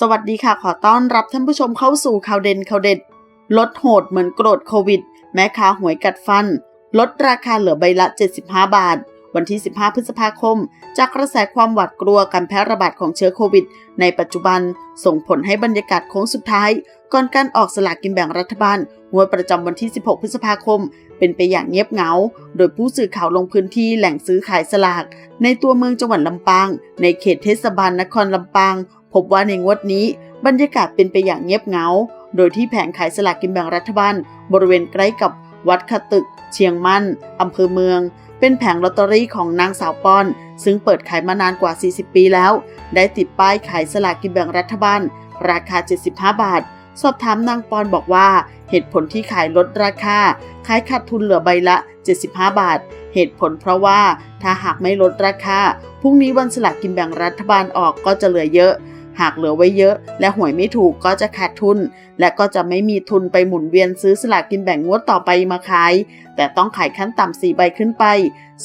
สวัสดีค่ะขอต้อนรับท่านผู้ชมเข้าสู่ข่าวเด่นข่าวเด็ด ลดโหดเหมือนโกรธโควิด แม่ค้าหวยกัดฟัน ลดราคาเหลือใบละ 75 บาท วันที่ 15 พฤษภาคม จากกระแสความหวาดกลัวการแพร่ระบาดของเชื้อโควิด ในปัจจุบันส่งผลให้บรรยากาศโค้งสุดท้าย ก่อนการออกสลากกินแบ่งรัฐบาลงวดประจำวันที่ 16 พฤษภาคม เป็นไปอย่างเงียบเหงา โดยผู้สื่อข่าวลงพื้นที่แหล่งซื้อขายสลาก ในตัวเมืองจังหวัดลำปาง ในเขตเทศบาลนครลำปาง พบว่าในงวดนี้บรรยากาศเป็นไปอย่างเงียบเหงา โดยที่แผงขายสลากกินแบ่งรัฐบาล บริเวณใกล้กับวัดขตึก เชียงมั่นอำเภอเมือง เป็นแผงลอตเตอรี่ของนางสาวปอน ซึ่งเปิดขายมานานกว่า 40 ปีแล้ว ได้ติดป้ายขายสลากกินแบ่งรัฐบาล ราคา 75 บาท สอบถามนางปอนบอกว่าเหตุผลที่ขายลดราคา ขายขาดทุนเหลือใบละ 75 บาท เหตุผลเพราะว่าถ้าหากไม่ลดราคา พรุ่งนี้วันสลากกินแบ่งรัฐบาลออกก็จะเหลือเยอะ หากเหลือไว้เยอะ และหวยไม่ถูกก็จะขาดทุน และก็จะไม่มีทุนไปหมุนเวียนซื้อสลากกินแบ่งงวดต่อไปมาขาย แต่ต้องขายขั้นต่ำสี่ใบขึ้นไป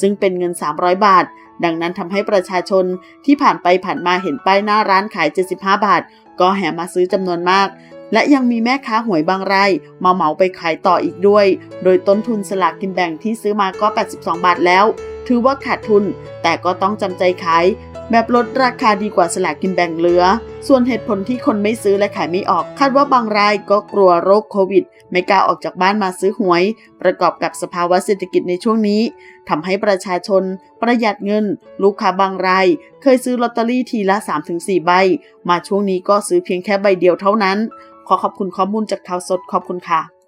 ซึ่งเป็นเงิน 300 บาท ดังนั้นทำให้ประชาชนที่ผ่านไปผ่านมาเห็นป้ายหน้าร้านขาย 75 บาท ก็แห่มาซื้อจำนวนมากและยังมีแม่ค้าหวยบางรายมาเหมาไปขายต่ออีกด้วย โดยต้นทุนสลากกินแบ่งที่ซื้อมาก็ 82 บาทแล้ว ถือว่าขาดทุน แต่ก็ต้องจำใจขาย แบบลดราคาดีกว่าสลากกินแบ่งเหลือ ส่วนเหตุผลที่คนไม่ซื้อและขายไม่ออก คาดว่าบางรายก็กลัวโรคโควิด ไม่กล้าออกจากบ้านมาซื้อหวย ประกอบกับสภาวะเศรษฐกิจในช่วงนี้ทำให้ประชาชน ประหยัดเงิน ลูกค้าบางราย เคยซื้อลอตเตอรี่ทีละ 3-4 ใบ มาช่วงนี้ก็ซื้อเพียงแค่ใบเดียวเท่านั้น ขอขอบคุณข้อมูลจากข่าวสดขอบคุณค่ะ